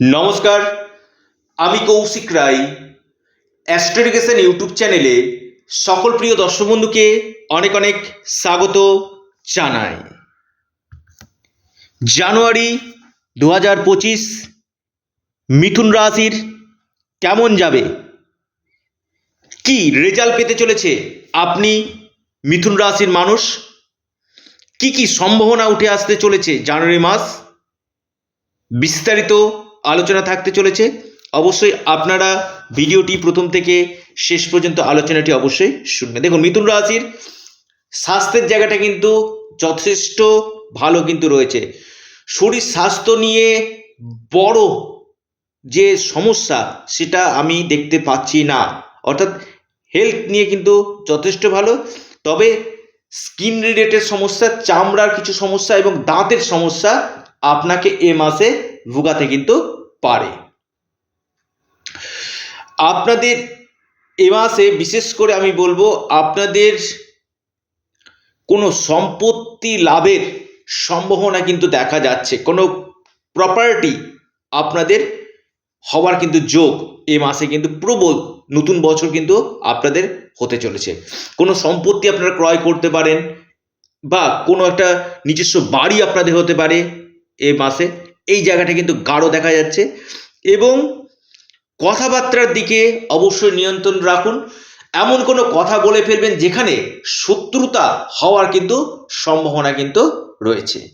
নমস্কার, আমি কৌশিক রায় অ্যাস্ট্রোডিকেশন ইউটিউব চ্যানেলে সকল প্রিয় দর্শক বন্ধুকে অনেক অনেক স্বাগত জানাই। জানুয়ারি দু হাজার পঁচিশ, মিথুন রাশির কেমন যাবে? কি রেজাল্ট পেতে চলেছে আপনি, মিথুন রাশির মানুষ? কি কি সম্ভাবনা উঠে আসতে চলেছে জানুয়ারি মাস? বিস্তারিত আলোচনা থাকতে চলেছে। অবশ্যই আপনারা ভিডিওটি প্রথম থেকে শেষ পর্যন্ত আলোচনাটি অবশ্যই শুনবেন। দেখুন, মিথুন রাশির স্বাস্থ্যের জায়গাটা কিন্তু যথেষ্ট ভালো কিন্তু রয়েছে। শরীর স্বাস্থ্য নিয়ে বড় যে সমস্যা, সেটা আমি দেখতে পাচ্ছি না। অর্থাৎ হেলথ নিয়ে কিন্তু যথেষ্ট ভালো, তবে স্কিন রিলেটেড সমস্যা, চামড়ার কিছু সমস্যা এবং দাঁতের সমস্যা আপনাকে এ মাসে ভোগাতে কিন্তু পারে। আপনাদের এ মাসে বিশেষ করে আমি বলব, আপনাদের কোনো সম্পত্তি লাভের সম্ভাবনা কিন্তু দেখা যাচ্ছে। কোনো প্রপার্টি আপনাদের হওয়ার কিন্তু যোগ এ মাসে কিন্তু প্রবল নতুন বছর কিন্তু আপনাদের হতে চলেছে। কোনো সম্পত্তি আপনারা ক্রয় করতে পারেন বা কোনো একটা নিজস্ব বাড়ি আপনাদের হতে পারে এ মাসে। এই জায়গাটা কিন্তু গাঢ় দেখা যাচ্ছে এবং কথাবার্তার দিকে অবশ্যই নিয়ন্ত্রণ রাখুন। এমন কোনো কথা বলে ফেলবেন যেখানে শত্রুতা হওয়ার কিন্তু সম্ভাবনা কিন্তু রয়েছে।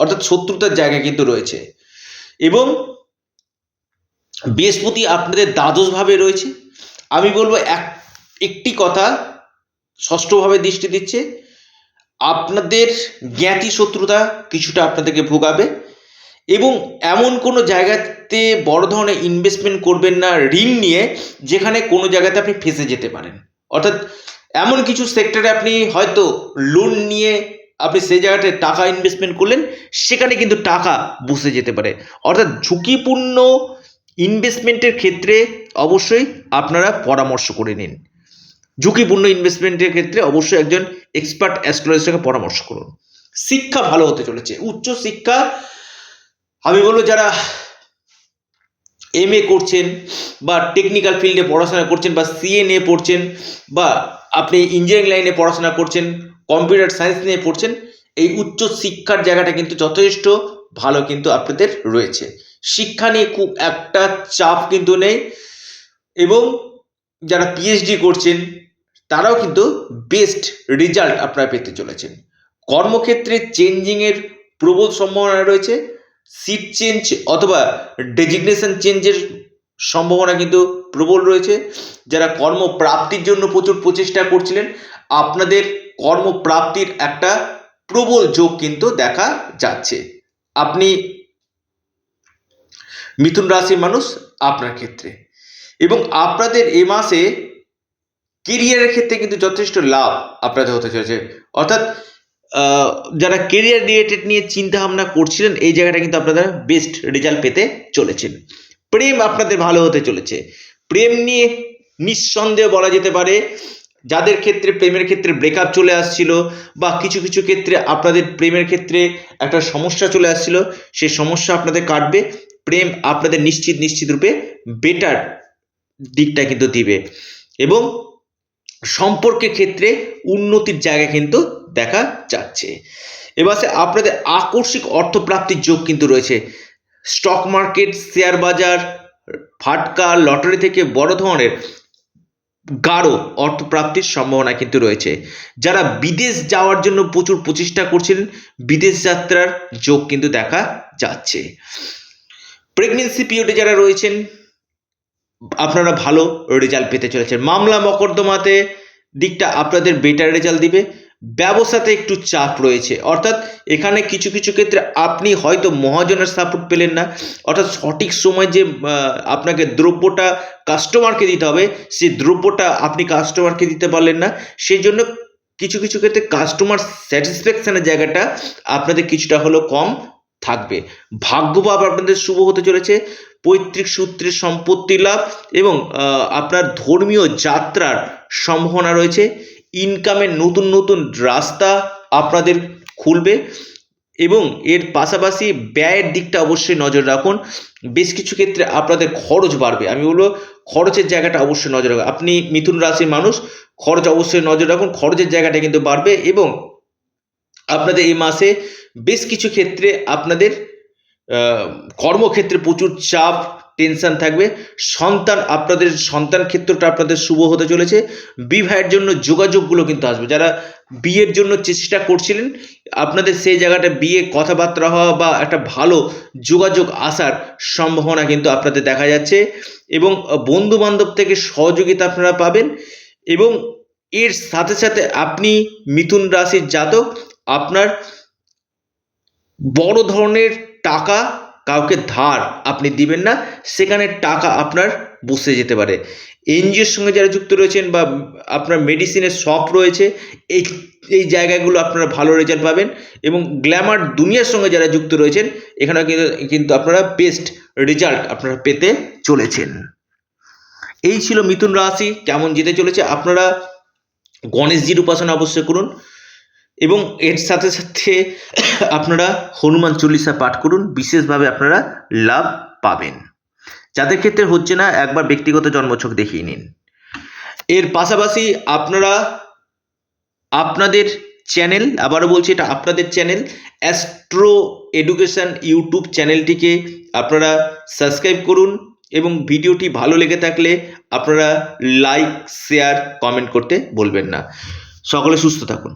অর্থাৎ শত্রুতার জায়গা কিন্তু রয়েছে। এবং বৃহস্পতি আপনাদের দ্বাদশভাবে রয়েছে। আমি বলব এক, একটি কথা ষষ্ঠভাবে দৃষ্টি দিচ্ছে। আপনাদের জ্ঞাতি শত্রুতা কিছুটা আপনাদেরকে ভোগাবে। এবং এমন কোনো জায়গাতে বড় ধরনের ইনভেস্টমেন্ট করবেন না ঋণ নিয়ে, যেখানে কোনো জায়গাতে আপনি ফেঁসে যেতে পারেন। অর্থাৎ এমন কিছু সেক্টরে আপনি হয়তো লোন নিয়ে আপনি সেই জায়গাটায় টাকা ইনভেস্টমেন্ট করলেন, সেখানে কিন্তু টাকা বসে যেতে পারে। অর্থাৎ ঝুঁকিপূর্ণ ইনভেস্টমেন্টের ক্ষেত্রে অবশ্যই আপনারা পরামর্শ করে নিন। ঝুঁকিপূর্ণ ইনভেস্টমেন্টের ক্ষেত্রে অবশ্যই একজন এক্সপার্ট অ্যাস্ট্রোলজির সঙ্গে পরামর্শ করুন। শিক্ষা ভালো হতে চলেছে। উচ্চ শিক্ষা আমি বলব যারা এম এ করছেন বা টেকনিক্যাল ফিল্ডে পড়াশোনা করছেন বা সিএ নিয়ে পড়ছেন বা আপনি ইঞ্জিনিয়ারিং লাইনে পড়াশোনা করছেন কম্পিউটার সায়েন্স নিয়ে পড়ছেন, এই উচ্চ শিক্ষার জায়গাটা কিন্তু যথেষ্ট ভালো কিন্তু আপনাদের রয়েছে। শিক্ষা নিয়ে খুব একটা চাপ কিন্তু নেই এবং যারা পিএইচডি করছেন, তারাও কিন্তু বেস্ট রেজাল্ট আপনারা পেতে চলেছেন। কর্মক্ষেত্রে চেঞ্জিংয়ের প্রবল সম্ভাবনা রয়েছে সিট চেঞ্জ অথবা ডেজিগনেশন চেঞ্জের সম্ভাবনা কিন্তু প্রবল রয়েছে। যারা কর্মপ্রাপ্তির জন্য প্রচুর প্রচেষ্টা করছিলেন, আপনাদের কর্মপ্রাপ্তির একটা প্রবল যোগ কিন্তু দেখা যাচ্ছে। আপনি মিথুন রাশির মানুষ আপনার ক্ষেত্রে। এবং আপনাদের এ মাসে কেরিয়ারের ক্ষেত্রে কিন্তু যথেষ্ট লাভ আপনাদের হতে চলেছে। অর্থাৎ যারা কেরিয়ার রিলেটেড নিয়ে চিন্তা ভাবনা করছিলেন, এই জায়গাটা কিন্তু আপনারা বেস্ট রেজাল্ট পেতে চলেছেন প্রেম আপনাদের ভালো হতে চলেছে। প্রেম নিয়ে নিঃসন্দেহ বলা যেতে পারে, যাদের ক্ষেত্রে প্রেমের ক্ষেত্রে ব্রেকআপ চলে আসছিল বা কিছু কিছু ক্ষেত্রে আপনাদের প্রেমের ক্ষেত্রে একটা সমস্যা চলে আসছিল, সেই সমস্যা আপনাদের কাটবে। প্রেম আপনাদের নিশ্চিত নিশ্চিত রূপে বেটার দিকটা কিন্তু দিবে। এবং সম্পর্কের ক্ষেত্রে উন্নতির জায়গা কিন্তু দেখা যাচ্ছে। এবারে আপনাদের আকস্মিক অর্থপ্রাপ্তির যোগ কিন্তু রয়েছে। স্টক মার্কেট, শেয়ার বাজার, ফাটকা, লটারি থেকে বড় ধরনের গাঢ় অর্থপ্রাপ্তির সম্ভাবনা কিন্তু রয়েছে। যারা বিদেশ যাওয়ার জন্য প্রচুর প্রচেষ্টা করছিলেন, বিদেশ যাত্রার যোগ কিন্তু দেখা যাচ্ছে। প্রেগনেন্সি পিরিয়ডে যারা রয়েছেন, আপনারা ভালো রেজাল্ট পেতে চলেছেন। মামলা মকদ্দমাতে দিকটা আপনাদের বেটার রেজাল্ট দিবে। ব্যবসাতে একটু চাপ রয়েছে। অর্থাৎ এখানে কিছু কিছু ক্ষেত্রে আপনি হয়তো মহাজনের সাপোর্ট পেলেন না। অর্থাৎ সঠিক সময় যে আপনাকে দ্রব্যটা কাস্টমারকে দিতে হবে, সেই দ্রব্যটা আপনি কাস্টমারকে দিতে পারলেন না। সেই জন্য কিছু কিছু ক্ষেত্রে কাস্টমার স্যাটিসফ্যাকশানের জায়গাটা আপনাদের কিছুটা হলেও কম থাকবে। ভাগ্যভাব আপনাদের শুভ হতে চলেছে। পৈতৃক সূত্রে সম্পত্তি লাভ এবং আপনার ধর্মীয় যাত্রার সম্ভাবনা রয়েছে। ইনকামের নতুন নতুন রাস্তা আপনাদের খুলবে এবং এর পাশাপাশি ব্যয়ের দিকটা অবশ্যই নজর রাখুন। বেশ কিছু ক্ষেত্রে আপনাদের খরচ বাড়বে। আমি বলব খরচের জায়গাটা অবশ্যই নজর রাখুন। আপনি মিথুন রাশির মানুষ, খরচ অবশ্যই নজর রাখুন। খরচের জায়গাটা কিন্তু বাড়বে এবং আপনাদের এই মাসে বেশ কিছু ক্ষেত্রে আপনাদের কর্মক্ষেত্রে প্রচুর চাপ টেনশন থাকবে। সন্তান, আপনাদের সন্তান ক্ষেত্রটা আপনাদের শুভ হতে চলেছে। বিবাহের জন্য যোগাযোগগুলো কিন্তু আসবে। যারা বিয়ের জন্য চেষ্টা করছিলেন, আপনাদের সেই জায়গাটা বিয়ে, কথাবার্তা হওয়া বা একটা ভালো যোগাযোগ আসার সম্ভাবনা কিন্তু আপনাদের দেখা যাচ্ছে। এবং বন্ধু বান্ধব থেকে সহযোগিতা আপনারা পাবেন। এবং এর সাথে সাথে আপনি মিথুন রাশির জাতক, আপনার বড় ধরনের টাকা কাউকে ধার আপনি দিবেন না, সেখানে টাকা আপনার বসে যেতে পারে। এনজিওর সঙ্গে যারা যুক্ত রয়েছেন বা আপনার মেডিসিনের শপ রয়েছে, এই এই জায়গাগুলো আপনারা ভালো রেজাল্ট পাবেন এবং গ্ল্যামার দুনিয়ার সঙ্গে যারা যুক্ত রয়েছেন এখানে কিন্তু কিন্তু আপনারা বেস্ট রেজাল্ট আপনারা পেতে চলেছেন। এই ছিল মিথুন রাশি, কেমন যেতে চলেছে আপনারা গণেশজির উপাসনা অবশ্যই করুন। এবং এর সাথে সাথে আপনারা হনুমান চল্লিশা পাঠ করুন, বিশেষভাবে আপনারা লাভ পাবেন। যাদের ক্ষেত্রে হচ্ছে না, একবার ব্যক্তিগত জন্মছক দেখিয়ে নিন। এর পাশাপাশি আপনারা আপনাদের চ্যানেল, আবারও বলছি এটা আপনাদের চ্যানেল, অ্যাস্ট্রো এডুকেশন ইউটিউব চ্যানেলটিকে আপনারা সাবস্ক্রাইব করুন এবং ভিডিওটি ভালো লেগে থাকলে আপনারা লাইক, শেয়ার, কমেন্ট করতে বলবেন না। সকলে সুস্থ থাকুন।